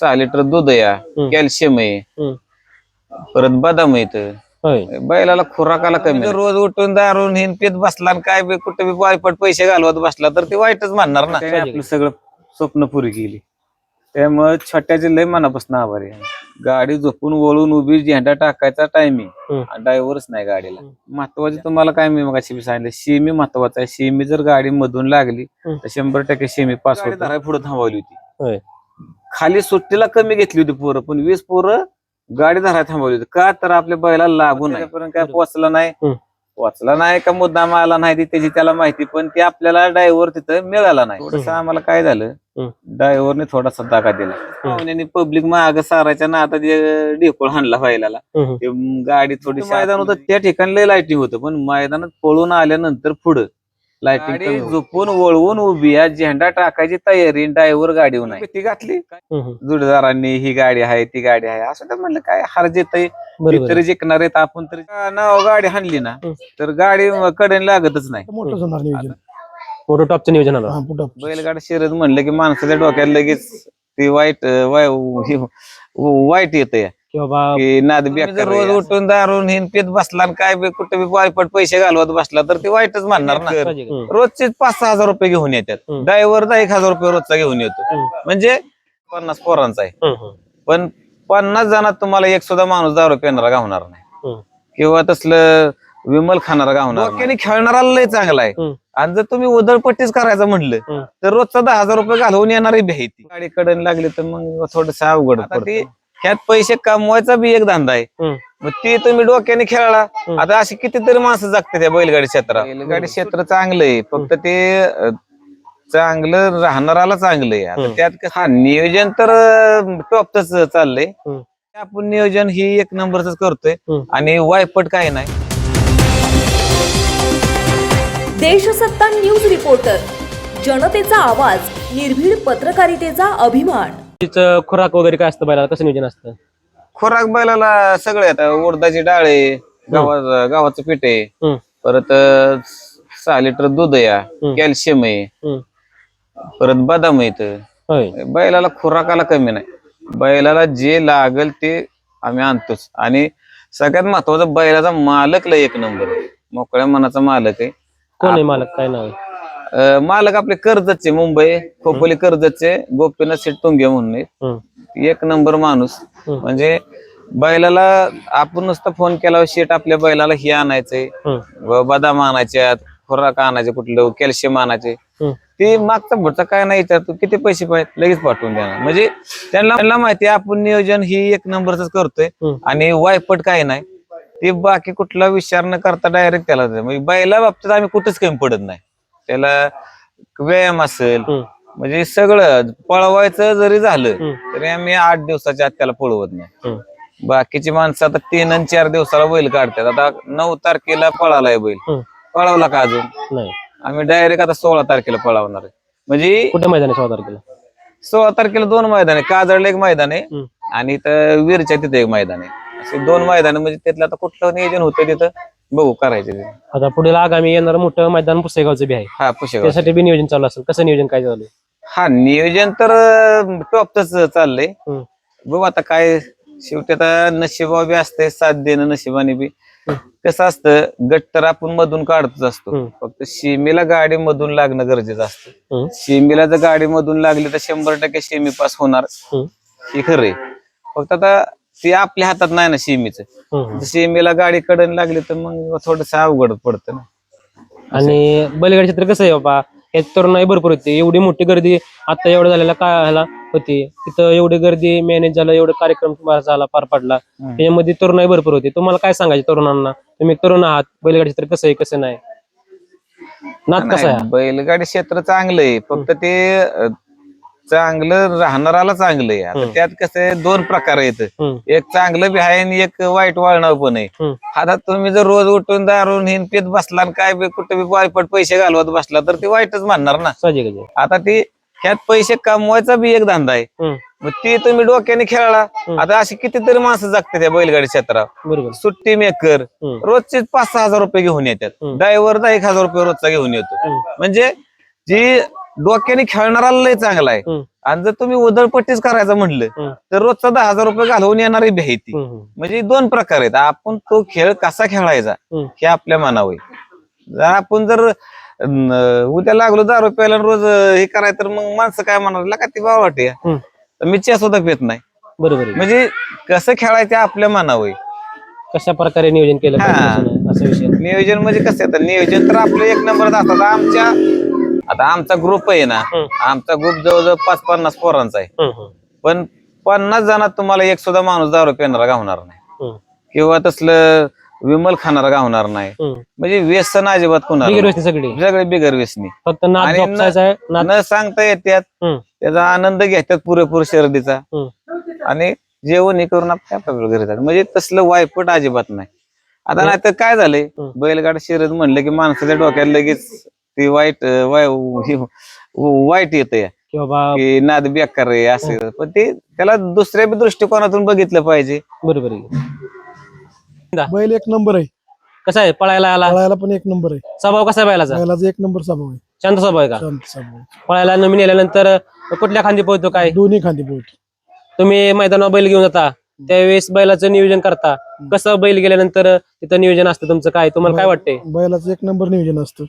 सहा लिटर दूध हम्म. कॅल्शियम आहे. परत बदाम होय. बैलाला खुराकाला कमी नाही. रोज उठून दारून हिन पित बसला आणि काय बी कुठे बी वायपट पैसे घालवत बसला तर ते वाईटच म्हणणार ना. आपलं सगळं स्वप्न पुरी केली. त्यामुळे छोट्याचे लय मनापासून आभारी आहे. गाडी झोपून वळून उभी झेंडा टाकायचा टायमिंग. ड्रायव्हरच नाही गाडीला. महत्त्वाचे तुम्हाला काय मी मग सांगितलं शिमी महत्वाचं आहे. शिमी जर गाडी मधून लागली. तर शंभर टक्के शिमी पास होत. पुढे थांबवली होती. होय. खाली सुट्टीला कमी घेतली होती पोरं पण वीस पोरं गाडी धरायला थांबवली होती. का तर आपल्या बैला लागू नाही. काय. पोचला नाही. पोचला नाही का मुद्दाम आला नाही ती त्याची त्याला माहिती पण ते आपल्याला ड्रायव्हर तिथं मिळाला नाही. थोडस आम्हाला काय झालं. ड्रायव्हरने थोडासा दाखा दिला. पब्लिक माग सारायच्या ना आता ते ढेकोळ हाणला व्हायला गाडी थोडी मैदान होतं त्या ठिकाणी लय लाईटिंग होतं पण मैदानात पळून आल्यानंतर पुढं. लाईटिंग झोपून वळवून उभी आहे झेंडा टाकायची तयारी ड्रायव्हर गाडी नाही. ती घातली. जुडदारांनी ही गाडी आहे ती गाडी आहे. असं तर म्हणलं काय हार जेत बरोबर तरी जिंकणार आहेत आपण तरी. नाव गाडी हाणली ना. तर गाडी कडे लागतच नाही. मोठं टॉपचं नियोजन. आलं. हा बैलगाडी शर्यत म्हणलं की माणसाच्या डोक्यात लगेच ती वाईट वाईट येते की बाबा की नाद बेकार रोज उठून दारून हिन पित बसला आणि काय बी कुठे बी वायपट पैसे घालवत बसला तर ते वाईटच म्हणणार ना. रोजचे पाच सहा हजार रुपये घेऊन येतात हम्म. ड्रायव्हर दहा एक हजार रुपये रोजचा घेऊन येतो हम्म. म्हणजे पन्नास पोरांचा आहे हम्म. हम्म. पण पन्नास जणात तुम्हाला एक सुद्धा माणूस दारू पिणारा गावणार नाही हम्म. किंवा तसलं विमल खाणारा गावणार डोक्याने खेळणारा लय चांगला आहे हम्म. आणि जर तुम्ही उधळपट्टीच करायचं म्हणलं हम्म. तर रोजचा दहा हजार रुपये घालवून येणारी भ्यायती गाडी कडन लागली तर मग थोडस अवघड पडते ह्यात पैसे कमवायचा बी एक धंदा आहे. मग ते तुम्ही डोक्याने खेळला. आता अशी कितीतरी माणसं जगते त्या बैलगाडी क्षेत्रात. बैलगाडी क्षेत्र चांगलं आहे. फक्त ते चांगलं राहणाराला चांगलं आहे. आता. त्यात हा नियोजन तर टॉपच चाललंय. आपण नियोजन ही एक नंबरच करतोय. आणि वायपट काय नाही. Deshsatta news reporter. जनतेचा आवाज निर्भीड पत्रकारितेचा अभिमान. तिचं खुराक वगैरे काय असतं बैलाला? कसं नियोजन असतं? खोराक बैलाला सगळे आता उडदाची डाळ आहे गावा गावाचं पीठ आहे. हम्म. परत अं, सहा लिटर दूध आहे कॅल्शियम आहे. हम्म. परत बदाम आहेत. होय. बैलाला खुराकाला कमी नाही. बैलाला जे लागल ते आम्ही आणतोच. आणि सगळ्यात महत्त्वाचा बैलाचा मालक लय एक नंबर. मोकळ्या मनाचा मालक आहे. कोण आहे मालक? काय नाव आहे? अं, मालक आपले कर्जतचे मुंबई खोपोली कर्जतचे गोपीनाथ शेट टुंगे म्हणून आहेत. हम्म. एक नंबर माणूस हम्म. म्हणजे बैलाला आपण नुसतं फोन केला शेट आपल्या बैलाला हे आणायचंय हम्म. व बदाम आणायचे खुराक आणायचे कुठलं कॅल्शियम आणायचे हम्म. ते मागचा पुढचा काय नाही विचारतो किती पैसे पाहिजे लगेच पाठवून देणार म्हणजे त्यांना त्यांना माहिती आहे आपण नियोजन ही एक नंबरच करतोय हम्म. आणि वायपट काय नाही ते बाकी कुठला विचार न करता डायरेक्ट त्याला देतो. म्हणजे बैला बाबतीत आम्ही कुठंच कमी पडत नाही त्याला व्यायाम असेल. म्हणजे सगळं पळवायचं जरी झालं. तरी आम्ही आठ दिवसाच्या आत त्याला पळवत नाही. बाकीची माणसं आता तीन आणि चार दिवसाला बैल काढतात. आता नऊ तारखेला पळालाय बैल. पळवला का अजून? नाही. आम्ही डायरेक्ट आता सोळा तारखेला पळवणार आहे. म्हणजे कुठे मैदान आहे सोळा तारखेला? सोळा तारखेला दोन मैदान आहे. काजळला एक मैदान आहे. आणि इथं वीरच्या तिथे एक मैदान आहे. असे दोन मैदान म्हणजे त्यातलं आता कुठलं नियोजन होतं तिथं? बघू करायचे ते. आता पुढे आगामी येणार मोठं मैदान पुसेगावचं बी आहे. हा पुशेगाव त्यासाठी बी नियोजन चालू असेल. कसं नियोजन काय झालं हा नियोजन तर टॉपच चाललंय. हम्म. बघू आता काय शेवटी आता नशिबा बी असते साथ देणं नशिबाने बी. कसं असतं गट तर आपण मधून काढतच असतो. हम्म. फक्त शिमीला गाडी मधून लागणं गरजेचं असतं. हम्म. शिमीला जर गाडी मधून लागली तर शंभर टक्के शिमी पास होणार. हम्म. हे खरंय फक्त आता ते आपल्या हातात नाही ना शिमीच हम्म. शिमीला गाडी कडन लागली तर मग थोडस अवघड पडतं ना. आणि बैलगाडी क्षेत्र कसं आहे बाबा? हे तरुणाई भरपूर होती. एवढी मोठी गर्दी आता एवढं झालेला काय ह्याला होती? तिथं एवढी गर्दी मॅनेज झालं एवढं कार्यक्रम तुम्हाला झाला पार पडला. त्याच्यामध्ये तरुणाई भरपूर होती. तुम्हाला काय सांगायचे तरुणांना? तुम्ही तरुण आहात बैलगाडी क्षेत्र कसं आहे कसं नाही? नाद कसा आहे? बैलगाडी क्षेत्र चांगलं आहे. फक्त ते चांगलं राहणाराला चांगलं आहे. आता. त्यात कसं आहे, दोन प्रकार आहेत. एक चांगलं बी आहे आणि एक वाईट वळणाव पण आहे. आता तुम्ही जर रोज उठून दारून हिन पित बसला आणि काय बी कुठे बी वायपट पैसे घालवत बसला तर ते वाईटच म्हणणार ना. आता ती ह्यात पैसे कमवायचा बी एक धंदा आहे. मग ते तुम्ही डोक्याने खेळला आता अशी कितीतरी माणसं जगते त्या बैलगाडी क्षेत्रात. बरोबर. सुट्टी मेकर रोजचे पाच सहा हजार रुपये घेऊन येतात. ड्रायव्हर दहा एक हजार रुपये रोजचा घेऊन येतो. म्हणजे जी डोक्याने खेळणारा लय चांगला आहे. आणि जर तुम्ही उधळपट्टीच करायचं म्हणलं. तर रोजचा दहा हजार रुपये घालवून येणारी भ्यायती. म्हणजे दोन प्रकार आहेत आपण तो खेळ कसा खेळायचा. हे आपल्या मनावर. जर आपण जर उद्या लागलो दारू प्यायला आणि रोज हे करायचं तर मग माणसं काय म्हणणार का ती बाबा वाटे मी चहा सुद्धा पेत नाही बरोबर म्हणजे कसं खेळायचं आपल्या मनावर. कशा प्रकारे नियोजन केलं असा विषय नियोजन म्हणजे कसं नियोजन तर आपलं एक नंबर आता आमच्या आता आमचा ग्रुप आहे ना. आमचा ग्रुप जवळजवळ पाच पन्नास पोरांचा आहे. पण पन्नास जणात तुम्हाला एक सुद्धा माणूस दारू पिणारा गावणार नाही. किंवा तसलं विमल खाणारा गावणार नाही. म्हणजे व्यसन अजिबात कुणाला सगळी. सगळे बिगर व्यसनी. फक्त न- सांगता येतात त्याचा आनंद घेतात पुरेपूर शर्दीचा. आणि जेवण हे करून आपल्या घरी जातात? म्हणजे तसलं वायपट अजिबात नाही. आता नाही तर काय झालंय. बैलगाड शर्यत म्हणलं की माणसाच्या डोक्यात लगेच ती वाईट वाय- हे- वाईट येतं. की नाद बेकार आहे असं पण ते त्याला दुसऱ्या बी दृष्टिकोनातून बघितलं पाहिजे. बरोबर आहे. बैल एक नंबर आहे. कसं आहे? पळायला आला? पळायला पण एक नंबर आहे. स्वभाव कसा आहे बैलाचा? बैलाचा एक नंबर स्वभाव आहे. शांत स्वभाव आहे का? शांत स्वभाव आहे. पळायला नवीन आल्यानंतर कुठल्या खांदी पोहतो काय? दोन्ही खांदी बोलतो तुम्ही मैदानावर बैल घेऊन जाता. त्यावेळेस बैलाचं नियोजन करता. कसं बैल गेल्यानंतर तिथं नियोजन असतं तुमचं काय? तुम्हाला काय वाटतंय? बैलाचं एक नंबर नियोजन असतं.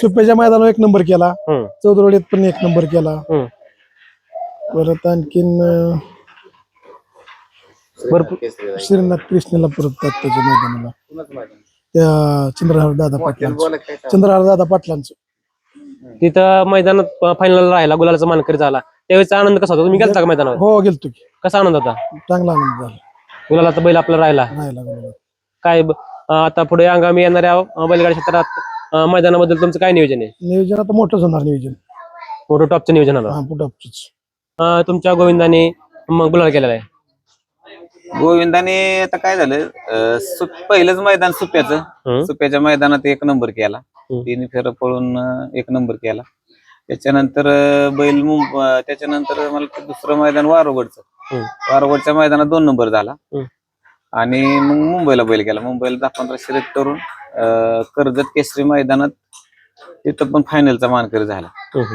सुप्याच्या मैदानावर एक नंबर केला. हम्म, चौदरवाडीत पण एक नंबर केला. हम्म. परत आणखीन अं, भरपूर श्रीनाथ कृष्णला परत त्याच्या मैदानाला. त्या चंद्रहार दादा पाटलांचं. चंद्रहार दादा पाटलांचं. तिथं मैदानात फायनल राहिला गुलालाचा मानकरी झाला. त्यावेळेचा आनंद कसा होता? तुम्ही गेलता का मैदानावर? हो गेलतो की. कसा आनंद होता? चांगला आनंद झाला. गुलालाचा बैल आपला राहिला. काय ब- अं, आता पुढे आगामी येणाऱ्या अं, बैलगाडी क्षेत्रात अं, मैदानाबद्दल तुमचं काय नियोजन आहे? नियोजन आता मोठंच होणार नियोजन. मोठं टॉपचं नियोजन आलं. हा अं, तुमच्या गोविंदाने मग गुलाल केलेला आहे. गोविंदाने आता काय झालं अं, सु- पहिलंच मैदान सुप्याचं. हम्म. सुप्याच्या मैदानात एक नंबर केला. तिने फेर पळून अं, एक नंबर केला. त्याच्यानंतर अं, बैल मुंब त्याच्यानंतर मला दुसरं मैदान वारोगडचं हम्म. वारोगडच्या मैदानात दोन नंबर झाला हम्म. आणि मग मुंबईला बैल गेला मुंबईला दहा पंधरा शर्यत करून अं, कर्जत केसरी मैदानात तिथं पण फायनलचा मानकरी झाला हम्म.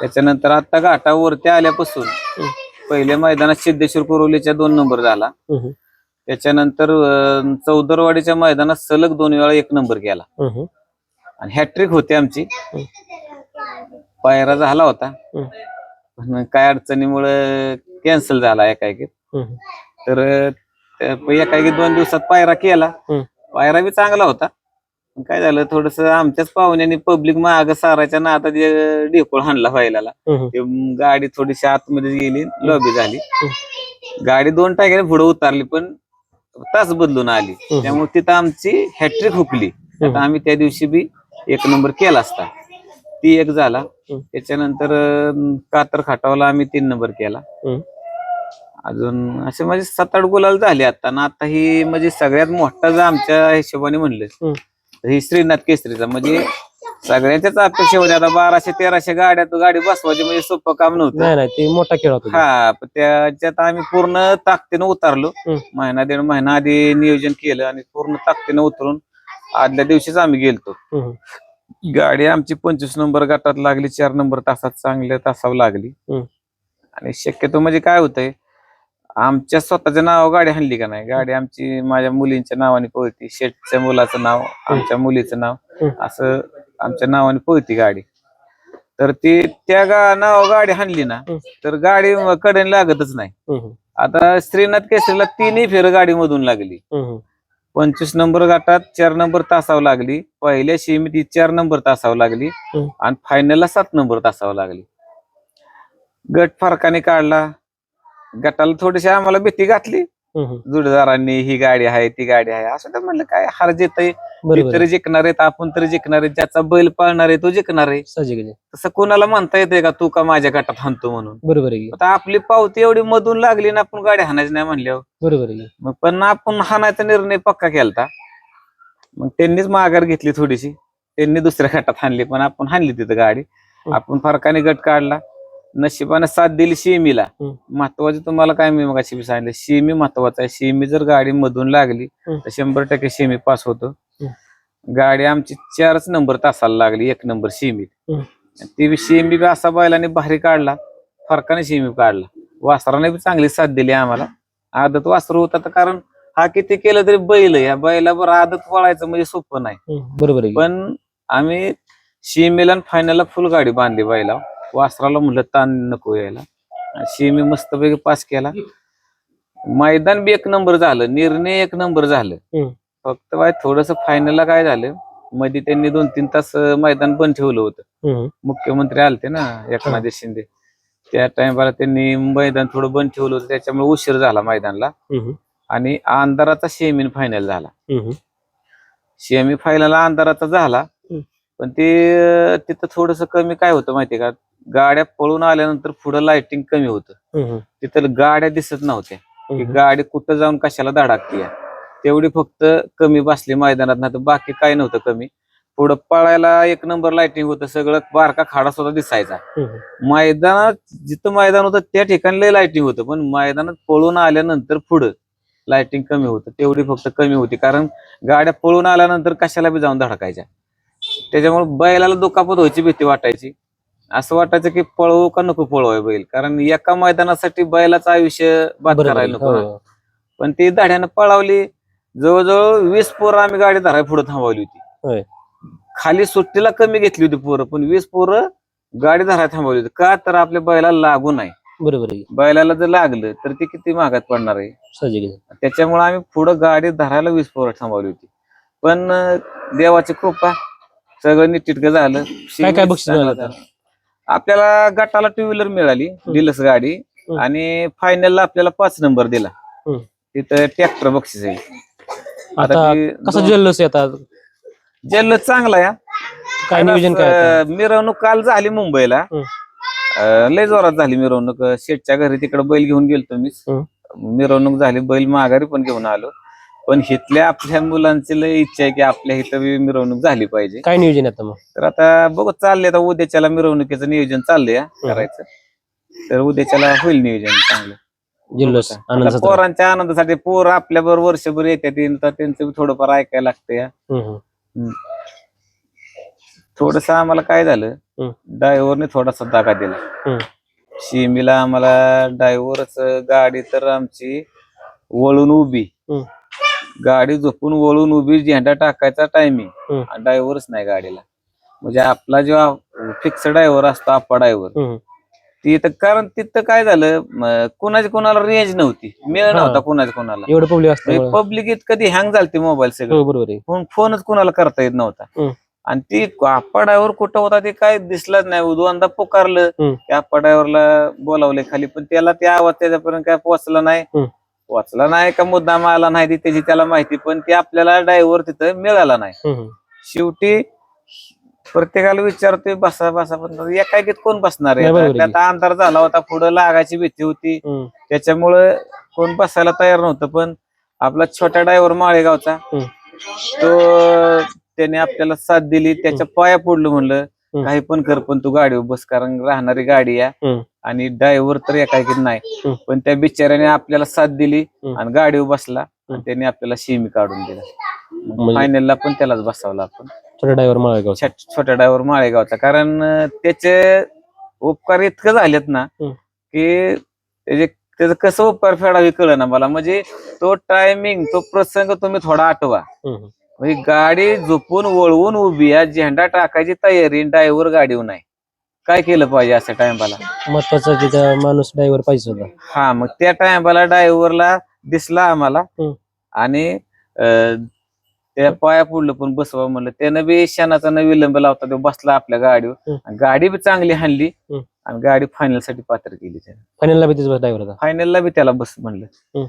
त्याच्यानंतर आता घाटावरती आल्यापासून पहिल्या मैदानात सिद्धेश्वर कुरोलीच्या दोन नंबर झाला हम्म. त्याच्यानंतर अं, चौदरवाडीच्या मैदानात सलग दोन वेळा एक नंबर हम्म. आणि हॅट्रिक होती आमची पायरा झाला होता. हम्म. पण काय अडचणीमुळे कॅन्सल झाला एकाएकीत हम्म. तर त्या दोन दिवसात पायरा केला. हम्म. पायरा बी चांगला होता. पण काय झालं थोडस आमच्याच पाहुण्याने पब्लिक माग सारायच्या ना आता ढेकोळ हाणला व्हायला हम्म. ते म- गाडी थोडीशी आतमध्ये गेली लॉबी झाली. गाडी दोन टाक्याने पुढे उतारली पण तास बदलून आली. त्यामुळे तिथं आमची हॅट्रिक हुकली. आता आम्ही त्या दिवशी बी एक नंबर केला असता. ती एक झाला. त्याच्यानंतर कातर खाटावला आम्ही तीन नंबर केला. अजून असे म्हणजे सात आठ गुलाल झाले आता. ना आता ही म्हणजे सगळ्यात मोठा जर आमच्या हिशोबाने म्हणलं ही श्रीनाथ केसरीचा. म्हणजे सगळ्यांच्याच अपेक्षा होत्या. आता बाराशे तेराशे गाड्यात गाडी बसवायची म्हणजे सोपं काम नव्हतं. ते मोठा खेळ होता हा पण त्याच्यात आम्ही पूर्ण ताकदीनं उतरलो. महिना दीड महिना आधी नियोजन केलं आणि पूर्ण ताकदीनं उतरून आदल्या दिवशीच आम्ही गेलतो. गाडी आमची पंचवीस नंबर गटात लागली चार नंबर तासात चांगल्या तासावर लागली. आणि शक्यतो म्हणजे काय होतंय आमच्या स्वतःच्या नाव गाडी हाणली का नाही गाडी आमची माझ्या मुलींच्या नावाने पळती शेठच्या मुलाचं नाव आमच्या मुलीचं नाव. असं आमच्या नावाने पळती गाडी तर ती त्या गा नाव गाडी हाणली ना. तर गाडी कडेन लागतच नाही. आता श्रीनाथ केसरीला तिन्ही फेर गाडी मधून लागली. पंचवीस नंबर गटात चार नंबर तासावं लागली पहिल्या सीमिती चार नंबर तासावं लागली. आणि फायनलला सात नंबर तासावं लागली गट फरकाने काढला गटाला थोडीशी आम्हाला भीती घातली. जुडदारांनी ही गाडी आहे ती गाडी आहे. असं तर म्हणलं काय हार जित. तरी जिंकणार आहेत आपण तरी जिंकणार आहे ज्याचा बैल पाळणार आहे तो जिंकणार आहे. तसं कोणाला म्हणता येते का तू का माझ्या गटात हाणतो म्हणून? बरोबर. आता आपली पावती एवढी मधून लागली ना आपण गाडी हाणायची नाही म्हणल्यावर. बरोबर पण आपण हाणायचा निर्णय पक्का केलता. मग त्यांनीच माघार घेतली थोडीशी. त्यांनी दुसऱ्या गटात हाणली पण आपण हाणली तिथं गाडी. आपण फरकाने गट काढला. नशिबाने साथ दिली शिमीला. महत्वाचं तुम्हाला काय मी मग सांगितलं शिमी महत्वाचं आहे. शिमी जर गाडी मधून लागली. तर शंभर टक्के शिमी पास होतो. गाडी आमची चारच नंबर तासाला लागली एक नंबर शिमीत हम्म. ती बी शेमी बी असा बैलाने भारी काढला फरकाने शेमी काढला. वासराने बी चांगली साथ दिली आम्हाला. आदत वासरू होता तर कारण हा किती केलं तरी बैल. या बैलावर आदत वळायचं म्हणजे सोपं नाही. बरोबर आहे पण आम्ही शिमेला फायनलला फुल गाडी बांधली बैला वासराला म्हणलं ताण नको यायला. शिमी मस्तपैकी पास केला. मैदान बी एक नंबर झालं निर्णय एक नंबर झालं. फक्त बाय थोडस फायनलला काय झालं मध्ये त्यांनी दोन तीन तास मैदान बंद ठेवलं होतं. मुख्यमंत्री आलते ना एकनाथ शिंदे. त्या टाइमला त्यांनी मैदान थोडं बंद ठेवलं होतं त्याच्यामुळे उशीर झाला मैदानला. आणि अंधाराचा सेमीन फायनल झाला. सेमी फायनल अंधाराचा झाला. पण ते तिथं थोडस कमी काय होतं माहितीये का? गाड्या पळून आल्यानंतर पुढं लाइटिंग कमी होतं. तिथं गाड्या दिसत नव्हत्या की. गाडी कुठं जाऊन कशाला धडाकती तेवढी फक्त कमी बसली मैदानात नाही तर बाकी काय नव्हतं कमी. पुढं पळायला एक नंबर लाइटिंग होतं सगळं बारका खाडा सुद्धा दिसायचा. मैदानात जिथं मैदान होतं त्या ठिकाणी लय लाइटिंग होतं पण मैदानात पळून आल्यानंतर पुढं लाइटिंग कमी होतं. तेवढी फक्त कमी होती कारण गाड्या पळून आल्यानंतर कशाला बी जाऊन धडकायच्या. त्याच्यामुळे बैलाला दुखापत व्हायची भीती वाटायची. असं वाटायचं की पळवू का नको पळवाय बैल कारण एका मैदानासाठी बैलाचं आयुष्य बाद बरोबर करायला. नको. हो. पण ती धाड्यानं पळावली जवळजवळ वीस पोरं आम्ही गाडी धराय पुढे थांबवली होय. होती खाली सुट्टीला कमी घेतली होती पोरं पण वीस पोरं गाडी धराय थांबवली होती का तर आपल्या बैलाला लागू नाही बरोबर आहे बैलाला जर लागलं तर ते किती महागात पडणार आहे साहजिक आहे. त्याच्यामुळे आम्ही पुढं गाडी धरायला वीस पोरं थांबवली होती पण अं, देवाची कृपा सगळं नीटक झालं काय काय बक्षीस मिळालं. आपल्याला गटाला टू व्हीलर मिळाली डिलक्स गाडी. आणि फायनलला आपल्याला पाच नंबर दिला. तिथं ट्रॅक्टर बक्षीस आहे. आता कसं दोन- जल्लोष चांगला या. काय नियोजन काय मिरवणूक काल झाली मुंबईला. लय जोरात झाली मिरवणूक. शेठच्या घरी तिकडे बैल घेऊन गेलतो मी मिरवणूक झाली बैल माघारी पण घेऊन आलो. पण इथल्या आपल्या मुलांची लय इच्छा आहे की आपल्या इथं बी मिरवणूक झाली पाहिजे. काय नियोजन आहे आता मग? तर आता बघू चालले आता उद्याच्याला मिरवणुकीचं नियोजन चाललंय हा, करायचं. तर उद्याच्याला होईल नियोजन चांगलं. जल्लोष आता आनंद पोरांच्या आनंदासाठी पोर आपल्या बरोबर वर्षभर तर त्यांचं बी थोडंफार ऐकायला लागतं थोडस आम्हाला काय झालं हम्म. ड्रायव्हरने थोडासा दागा दिला. हम्म. शिमीला आम्हाला ड्रायव्हरच गाडी तर आमची वळून उभी. हम्म. गाडी झोपून वळून उभी झेंडा टाकायचा टायमिंग. ड्रायव्हरच नाही गाडीला. म्हणजे आपला जेव्हा फिक्स ड्रायव्हर असतो आपा ड्रायव्हर तिथं कारण तिथं काय झालं म, कुणाची कोणाला रेंज नव्हती. मेळ. नव्हता कुणाच्या कोणाला. एवढं पब्लिक असतं पब्लिक कधी हँग झालते मोबाईल सगळं. हो बरोबर फोनच कुणाला करता येत नव्हता. आणि ती आप्पाड्यावर कुठं होता ते काय दिसलंच नाही. दोनदा पुकारलं. त्या आप्पाड्यावरला बोलावले खाली. पण त्याला ते आवाज त्याच्यापर्यंत काय पोचला नाही. पोचला नाही का मुद्दाम आला नाही ती त्याची त्याला माहिती पण ते आपल्याला ड्रायव्हर तिथं मिळाला नाही. शेवटी प्रत्येकाला विचारतोय बसा बसा पण एकाएकीत कोण बसणार आहे. त्यात अंधार झाला होता पुढे लागायची भीती होती. त्याच्यामुळं कोण बसायला तयार नव्हतं पण आपला छोटा ड्रायव्हर माळेगावचा. तो त्याने आपल्याला साथ दिली त्याच्या पाया पडलं म्हणलं. काही पण कर पण तू गाडीवर बस कारण राहणारी गाडी या हम्म. आणि ड्रायव्हर तर एकाएकीत नाही. पण त्या बिचाऱ्याने आपल्याला साथ दिली. आणि गाडीवर बसला. आणि त्याने आपल्याला शिमी काढून दिला म्हणजे- फायनलला पण त्यालाच बसावला आपण छोटा ड्रायव्हर माळेगाव छोट- छोट्या ड्रायव्हर माळेगावचा कारण त्याचे उपकार इतकं झालेत ना. की त्याचे त्याचं कसं उपकार फेडावे कळ ना मला म्हणजे तो टायमिंग तो प्रसंग तुम्ही थोडा आठवा म्हणजे गाडी झोपून वळवून उभी आहे. झेंडा टाकायची तयारी ड्रायव्हर गाडीवर नाही काय केलं पाहिजे अशा टायमाला महत्त्वाचा तिथं माणूस ड्रायव्हर पाहिजे होता. हा मग त्या टायमाला ड्रायव्हरला दिसला आम्हाला. हम्म. आणि अं, त्या पाया पुढलं पण बसवा म्हणलं. त्यानं बी क्षणाचा न विलंब लावता तो बसला आपल्या गाडीवर. हम्म. आणि गाडी बी चांगली हाणली. हम्म. आणि गाडी फायनलसाठी पात्र केली त्यानं. फायनलला बी त्याचा ड्रायव्हर होता. फायनलला बी त्याला बस म्हणलं. हम्म.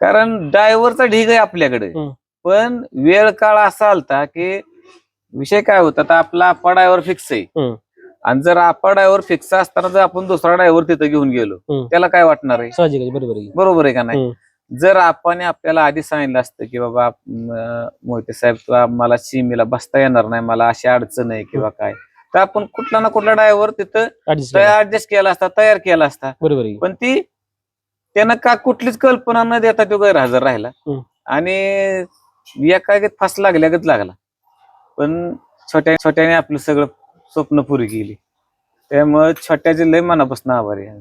कारण ड्रायव्हरचा ढीग आहे आपल्याकडे. हम्म. पण वेळ काळ असा आलता की विषय काय होता आता आपला आपा ड्रायव्हर फिक्स आहे. आणि जर आपा ड्रायव्हर फिक्स असताना जर आपण दुसरा ड्रायव्हर तिथं घेऊन गेलो. त्याला काय वाटणार आहे साहजिक बरोबर आहे बरोबर आहे का नाही. जर आपण आपल्याला आधी सांगितलं असतं की बाबा मोहिते साहेब तू मला सीमेला बसता येणार नाही मला अशी अडचण आहे किंवा काय तर आपण कुठला ना कुठला ड्रायव्हर तिथं. ऍडजस्ट केला असता तयार केला असता बरोबर पण ती त्यानं का कुठलीच कल्पना न देता तो गैरहजर राहिला. आणि एकाएकीत फास लागल्यागत लागला. पण छोट्या छोट्याने आपलं सगळं स्वप्न पुरी केली. त्यामुळे छोट्याचे लय मनापासून आभारी आहे.